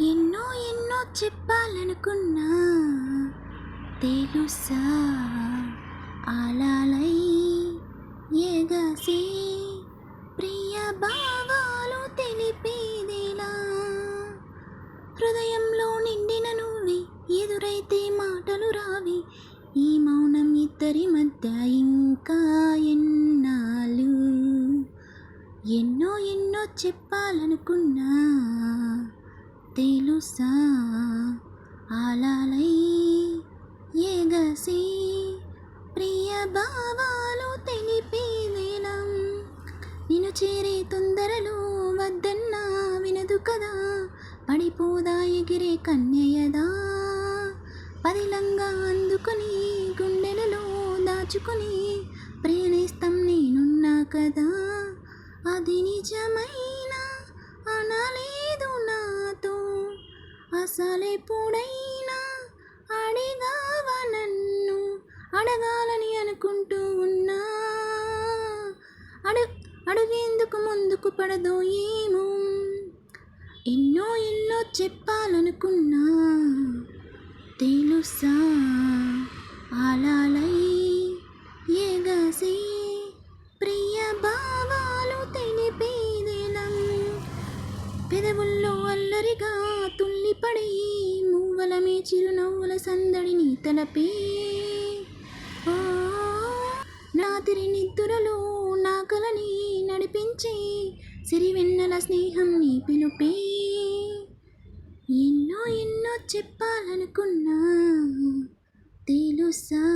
ఎన్నో ఎన్నో చెప్పాలనుకున్నా తెలుసా? ఆలాలై ఎగసే ప్రియ భావాలు తెలిపేదేలా? హృదయంలో నిండిన నువ్వే ఎదురైతే మాటలు రావి. ఈ మౌనం ఇద్దరి మధ్య ఇంకా ఎన్నాళ్ళు? ఎన్నో ఎన్నో చెప్పాలనుకున్నా తెలుసా? ఆలాలై ఎగసి ప్రియ భావాలు తెలిపేవేళం నిన్ను చేరే తొందరలో వద్దన్నా వినదు కదా? పడిపోదా ఎగిరే కన్యయదా? పదిలంగా అందుకొని గుండెలలో దాచుకొని ప్రేణిస్తాం నేనున్నా కదా? అది నిజమై అసలెప్పుడైనా అడిగావా నన్ను? అడగాలని అనుకుంటూ ఉన్నా. అడు అడుగేందుకు ముందుకు పడదో ఏమో? ఎన్నో ఎన్నో చెప్పాలనుకున్నా. తెలుసా? అలాలై ఎగసి ప్రియ భావాలు తెలిపేదెలం పెదవుల్లో అల్లరిగా చిరునవ్వుల సందడిని తలపే ఓ రాత్రి నిద్దురలో నా కలని నడిపించే సిరివెన్నెల స్నేహం నీ పిలుపే. ఎన్నో ఎన్నో చెప్పాలనుకున్నా తెలుసా?